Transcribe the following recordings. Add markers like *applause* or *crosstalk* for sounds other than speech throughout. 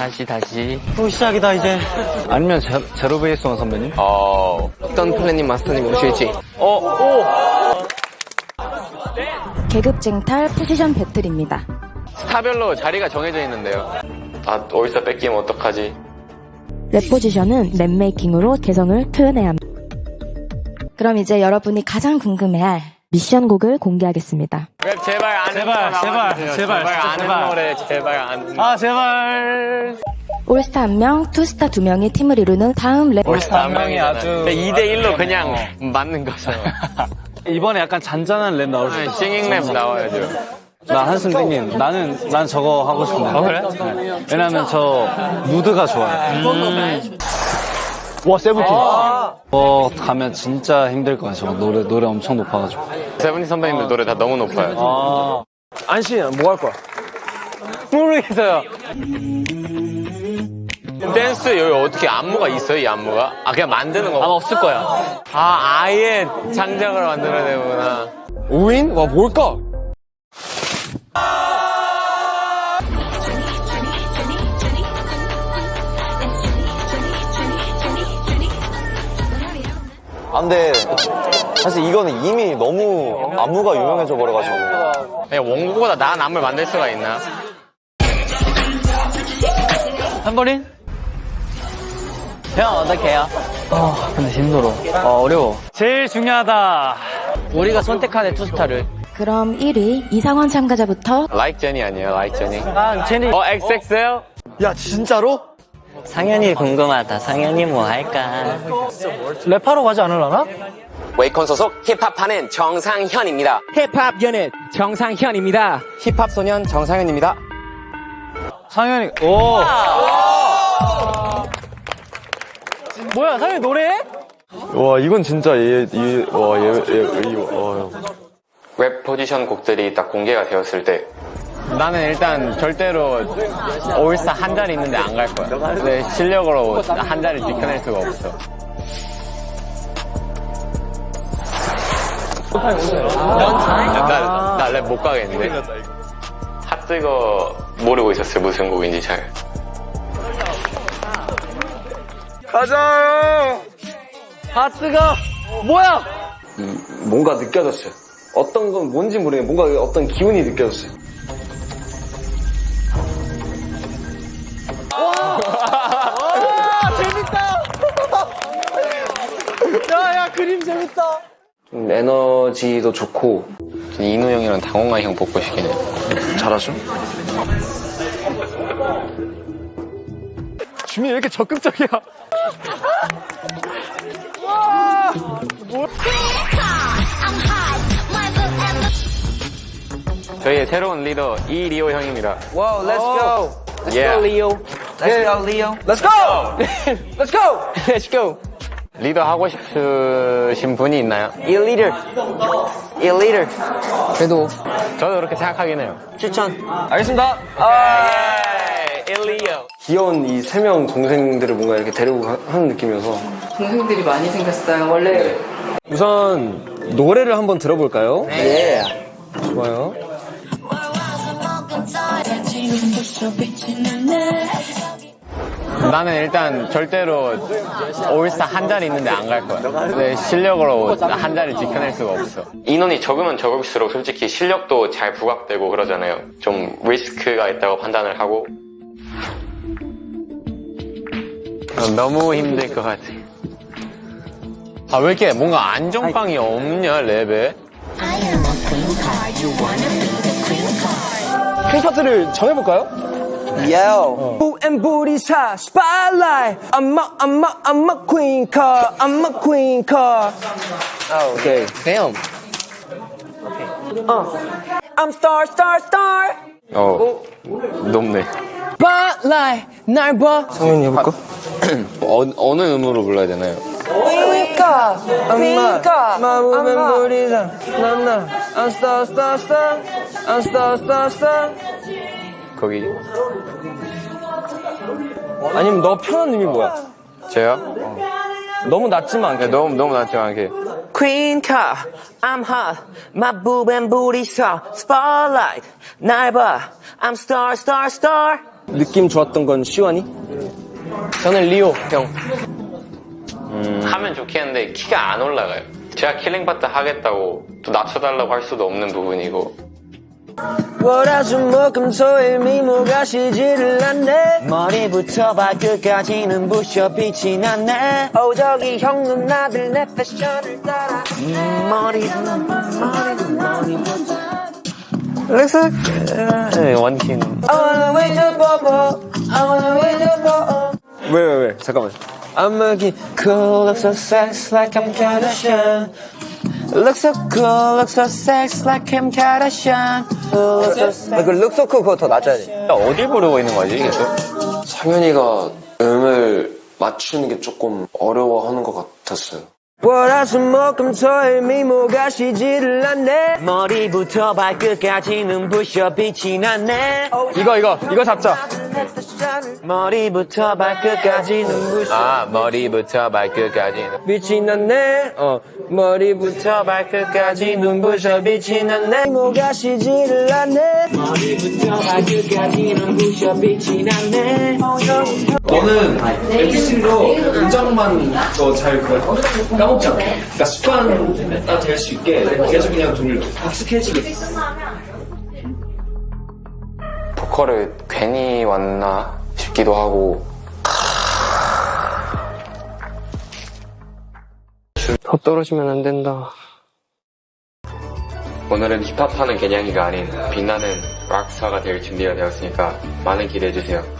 다시 다시. 또 시작이다 이제. 아니면 제, 제로 베이스 원 선배님? 어. 어떤 플래닝 마스터님 오실지. 계급 쟁탈 포지션 배틀입니다. 스타별로 자리가 정해져 있는데요. 아, 올스타 뺏기면 어떡하지? 랩 포지션은 랩메이킹으로 개성을 표현해야 합니다. 그럼 이제 여러분이 가장 궁금해할 미션 곡을 공개하겠습니다. 랩 제발 아는 제발, 거 제발. 제발, 진짜 아는 제발. 노래 제발 아는 아 제발. 올스타 한 명, 투스타 두 명이 팀을 이루는 다음 랩 올스타 한 명이. 아주- 2대 1로 그냥 맞는 거죠. *laughs* 이번에 약간 잔잔한 랩 나올 수 있어. 싱잉 랩 나와야죠. 나 한승 땡님. 나는 난 저거 하고 싶은데. 아 그래? 왜냐면 저 무드가 좋아요. 와 세븐틴. 어 가면 진짜 힘들 거야. 저거 노래 노래 엄청 높아가지고. 세븐틴 선배님들 노래 다 너무 높아요. 아 안신 뭐할 거야? 모르겠어요. 댄스 여기 어떻게 안무가 있어요, 이 안무가? 아, 그냥 만드는 거? 아마 없을 거야. 아, 아예 창작을 만들어내구나. 우인? 와, 뭘까? 안 돼. 사실 이거는 이미 너무 안무가 유명해져 버려가지고. 그냥 원고보다 나은 안무를 만들 수가 있나? 한번인? 형 어떡해요? 아 근데 힘들어. 어 어려워. 제일 중요하다. 우리가 선택한 투스타를. 그럼 1위 이상원 참가자부터 Like 제니 아니에요, Like 제니? 아 제니. 어, XXL? 야, 진짜로? 상현이 궁금하다. 상현이 뭐 할까? 랩하러 가지 않으려나? 웨이콘 소속 힙합하는 정상현입니다. 힙합 연예 정상현입니다. 힙합 소년 정상현입니다. 상현이. 오. 뭐야 상현이 노래해? 와, 이건 진짜 얘, 얘, 와, 얘, 얘, 이거, 어. 웹 포지션 곡들이 딱 공개가 되었을 때 나는 일단 절대로 올스타 한 자리 있는데 안 갈 거야. 내 실력으로 한 자리 지켜낼 수가 없어. 나랩 못 가겠는데? 핫뜨거 모르고 있었어요 무슨 곡인지 잘. 하트가 뭐야? 뭔가 느껴졌어요. 어떤 건 뭔지 모르겠는데 뭔가 어떤 기운이 느껴졌어요. 그림 재밌다. 좀 에너지도 좋고 이노 형이랑 당원가 형 보고 싶긴 해. 잘하죠? 주민이 왜 이렇게 적극적이야? 저희의 새로운 리더 이리오 형입니다. Wow, let's go. Let's Yeah. go, Leo. Let's go, Leo. Let's go. Let's go. *laughs* Let's go. 리더 하고 싶으신 분이 있나요? 이 leader. 이 leader. 그래도 저도 그렇게 생각하긴 해요. 추천. 알겠습니다. 일리오. 귀여운 이 세 명 동생들을 뭔가 이렇게 데리고 가- 하는 느낌이어서 동생들이 많이 생겼어요. 원래 우선 노래를 한번 들어볼까요? 네. 좋아요. 나는 일단 절대로 올스타 한 자리 있는데 안 갈 거야. 내 실력으로 한 자리 지켜낼 수가 없어. 인원이 적으면 적을수록 솔직히 실력도 잘 부각되고 그러잖아요. 좀 리스크가 있다고 판단을 하고. 어, 너무 힘들 것 같아. 아, 왜 이렇게 뭔가 안정빵이 없냐, 랩에? 킹파트를 정해볼까요? Yo. Boot and booty shot, spotlight. I'm a, I'm a, I'm a queen car. I'm a queen car. Oh, okay. Damn. Uh. I'm star, star, star. 어, 높네. Spotlight. 날 봐. 성현이 해볼까? *clears throat* 어, 어느 음으로 불러야 되나요? Queen car. Queen car. My boot and booty shot. Nah, nah. I'm star, star, star. I'm star, star, star. 거기. 아니면 너 편한 의미 뭐야? 저요? 너무 낮지만 않게. 네, 너무 너무 낮지만 않게. Queen car, I'm hot. My boob and booty saw. Spotlight, 날 봐. I'm star, star, star. 느낌 좋았던 건 시완이? 저는 리오 형. 하면 좋겠는데 키가 안 올라가요. 제가 킬링 파트 하겠다고 또 낮춰달라고 할 수도 없는 부분이고. 월화수 목금토일 미모가 시지를 않네 머리부터 발끝까지는 부셔 빛이 났네. 어 저기 형 누나들 내 패션을 따라 머리, 머리, 머리부터. 네, 원킨. I wanna wait to bobo I wanna wait to bobo 왜왜왜 잠깐만 I'm looking cool look so sex like I'm Kardashian Look so cool, look so sex like Kim Kardashian. Look so sex. 그 cool 그거 더 낮아야 돼 어딜 부르고 있는 거지 계속? 상현이가 음을 맞추는 게 조금 어려워하는 것 같았어요. 월화수목금토일 미모가 시지를 않네. 머리부터 발끝까지는 부셔 빛이 났네. 이거 이거 이거 잡자. 머리부터 발끝까지는 부셔. 아 머리부터 발끝까지. 빛이 났네. 어 머리부터 발끝까지 눈부셔 빛이 났네. 미모가 시지를 않네. 너는 MC로 긴장만 더잘 까먹지 않게. 그러니까 습관화 될수 있게 계속 그냥 좀 익숙해지게. 보컬을 괜히 왔나 싶기도 하고. 더 떨어지면 안 된다. 오늘은 힙합하는 개냥이가 아닌 빛나는 락스타가 될 준비가 되었으니까 많은 기대해주세요.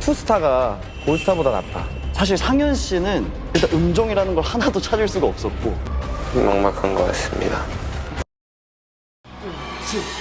투스타가 골스타보다 낫다. 사실 상현 씨는 일단 음정이라는 걸 하나도 찾을 수가 없었고 막막한 것 같습니다. 치,